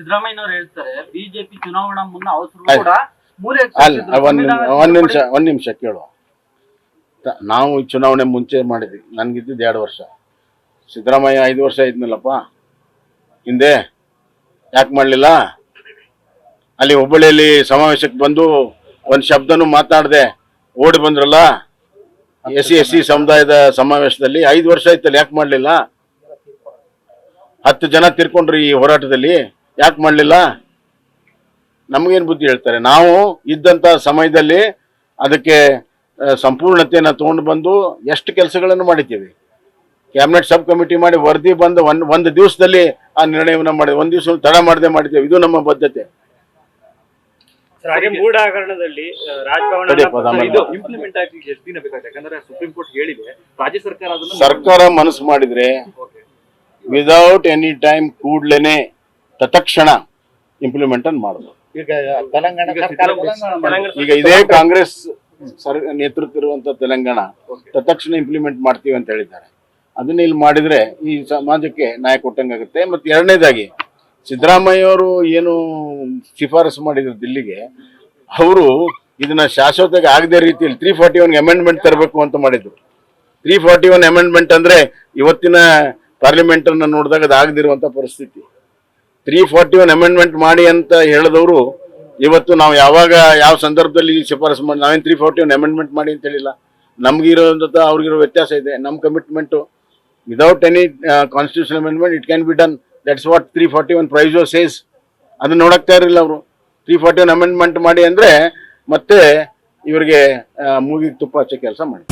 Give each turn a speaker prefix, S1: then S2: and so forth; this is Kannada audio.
S1: ಸಿದ್ದರಾಮಯ್ಯನವ್ರು ಹೇಳ್ತಾರೆ ಬಿಜೆಪಿ ಚುನಾವಣಾ ಮುನ್ನ ಅವಸರ. ಕೂಡ
S2: ಅಲ್ಲ ಒಂದ್ ನಿಮಿಷ ಒಂದ್ ನಿಮಿಷ ಒಂದ್ ನಿಮಿಷ ಕೇಳುವ ತ- ನಾವು ಈ ಚುನಾವಣೆ ಮುಂಚೆ ಮಾಡಿದ್ವಿ ನನ್ಗಿದ್ದಿದ್ದು ಎರಡು ವರ್ಷ. ಸಿದ್ದರಾಮಯ್ಯ ಐದು ವರ್ಷ ಇದ್ನಲ್ಲಪ್ಪ. ಹಿಂದೆ ಯಾಕೆ ಮಾಡಲಿಲ್ಲ? ಅಲ್ಲಿ ಹುಬ್ಬಳ್ಳಿಯಲ್ಲಿ ಸಮಾವೇಶಕ್ಕೆ ಬಂದು ಒಂದು ಶಬ್ದನೂ ಮಾತಾಡದೆ ಓಡಿ ಬಂದ್ರಲ್ಲ? ಎಸ್ ಸಿ ಎಸ್ ಸಿ ಸಮುದಾಯದ ಸಮಾವೇಶದಲ್ಲಿ ಐದು ವರ್ಷ ಆಯ್ತಲ್ಲ ಯಾಕೆ ಮಾಡಲಿಲ್ಲ? ಹತ್ತು ಜನ ತಿರ್ಕೊಂಡ್ರಿ ಈ ಹೋರಾಟದಲ್ಲಿ. ಯಾಕೆ ಮಾಡಲಿಲ್ಲ? ನಮಗೇನು ಬುದ್ಧಿ ಹೇಳ್ತಾರೆ? ನಾವು ಇದ್ದಂಥ ಸಮಯದಲ್ಲಿ ಅದಕ್ಕೆ ಸಂಪೂರ್ಣತೆಯನ್ನು ತೊಗೊಂಡು ಬಂದು ಎಷ್ಟು ಕೆಲಸಗಳನ್ನು ಮಾಡಿದ್ದೀವಿ. ಕ್ಯಾಬಿನೆಟ್ ಸಬ್ ಕಮಿಟಿ ಮಾಡಿ ವರದಿ ಬಂದು ಒಂದು ಒಂದು ದಿವಸದಲ್ಲಿ ಆ ನಿರ್ಣಯವನ್ನು ಮಾಡಿದೆ ಒಂದು ದಿವಸ ತಡ ಮಾಡದೆ ಮಾಡಿದ್ದೇವೆ. ಇದು ನಮ್ಮ ಬದ್ಧತೆ.
S3: ಸರ್, ಹಾಗೆ ಮೂಢ ರಾಜಭವನ
S4: ಇದು ಇಂಪ್ಲಿಮೆಂಟ್ ಆಗಿ ಎಷ್ಟು ದಿನ ಯಾಕಂದ್ರೆ ಸುಪ್ರೀಂ ಕೋರ್ಟ್ ಹೇಳಿದೆ ರಾಜ್ಯ ಸರ್ಕಾರ
S2: ಸರ್ಕಾರ ಮನಸ್ಸು ಮಾಡಿದ್ರೆ. ವಿದೌಟ್ ಎನಿ ಟೈಮ್ ಕೂಡ್ಲೇನೆ ತತ್ಕ್ಷಣ ಇಂಪ್ಲಿಮೆಂಟ್ ಅನ್ನು ಮಾಡೋದು
S5: ಈಗ ತೆಲಂಗಾಣ ಸರ್ಕಾರ
S3: ತೆಲಂಗಾಣ
S2: ಈಗ ಇದೇ ಕಾಂಗ್ರೆಸ್ ಸರ್ ನೇತೃತ್ವ ಇರುವಂತ ತೆಲಂಗಾಣ ತತ್ಕ್ಷಣ ಇಂಪ್ಲಿಮೆಂಟ್ ಮಾಡ್ತೀವಿ ಅಂತ ಹೇಳಿದ್ದಾರೆ. ಅದನ್ನ ಇಲ್ಲಿ ಮಾಡಿದ್ರೆ ಈ ಸಮಾಜಕ್ಕೆ ನ್ಯಾಯ ಕೊಟ್ಟಂಗಾಗುತ್ತೆ ಮತ್ತೆ ಎರಡನೇದಾಗಿ ಸಿದ್ದರಾಮಯ್ಯ ಅವರು ಏನು ಶಿಫಾರಸು ಮಾಡಿದ್ರು ದಿಲ್ಲಿಗೆ ಅವರು ಇದನ್ನ ಶಾಶ್ವತವಾಗಿ ಆಗದೆ ರೀತಿಯಲ್ಲಿ ತ್ರೀ ಫಾರ್ಟಿ ಒನ್ ಅಮೆಂಡ್ಮೆಂಟ್ ತರಬೇಕು ಅಂತ ಮಾಡಿದ್ರು. ತ್ರೀ ಫಾರ್ಟಿ ಒನ್ ಅಮೆಂಡ್ಮೆಂಟ್ ಅಂದ್ರೆ ಇವತ್ತಿನ ಪಾರ್ಲಿಮೆಂಟ್ ಅನ್ನ ನೋಡಿದಾಗ ಅದು ಆಗದಿರುವಂತ ಪರಿಸ್ಥಿತಿ. ತ್ರೀ ಫಾರ್ಟಿ ಒನ್ ಅಮೆಂಡ್ಮೆಂಟ್ ಮಾಡಿ ಅಂತ ಹೇಳಿದವರು, ಇವತ್ತು ನಾವು ಯಾವಾಗ ಯಾವ ಸಂದರ್ಭದಲ್ಲಿ ಶಿಫಾರಸು ಮಾಡಿ, ನಾವೇನು ತ್ರೀ ಫಾರ್ಟಿ ಒನ್ ಅಮೆಂಡ್ಮೆಂಟ್ ಮಾಡಿ ಅಂತ ಹೇಳಿಲ್ಲ. ನಮಗಿರೋದಂಥ ಅವ್ರಿಗಿರೋ ವ್ಯತ್ಯಾಸ ಇದೆ. ನಮ್ಮ commitment without any constitution amendment it can be done that's what three forty one ಪ್ರೈಸೋ says ಅದನ್ನ ನೋಡಕ್ತಾ ಇರಲಿಲ್ಲ ಅವರು. ತ್ರೀ ಫಾರ್ಟಿ ಒನ್ ಅಮೆಂಡ್ಮೆಂಟ್ ಮಾಡಿ ಅಂದರೆ ಮತ್ತೆ ಇವರಿಗೆ ಮೂಗಿಗೆ ತುಪ್ಪ ಹಚ್ಚೋ ಕೆಲಸ ಮಾಡಿ.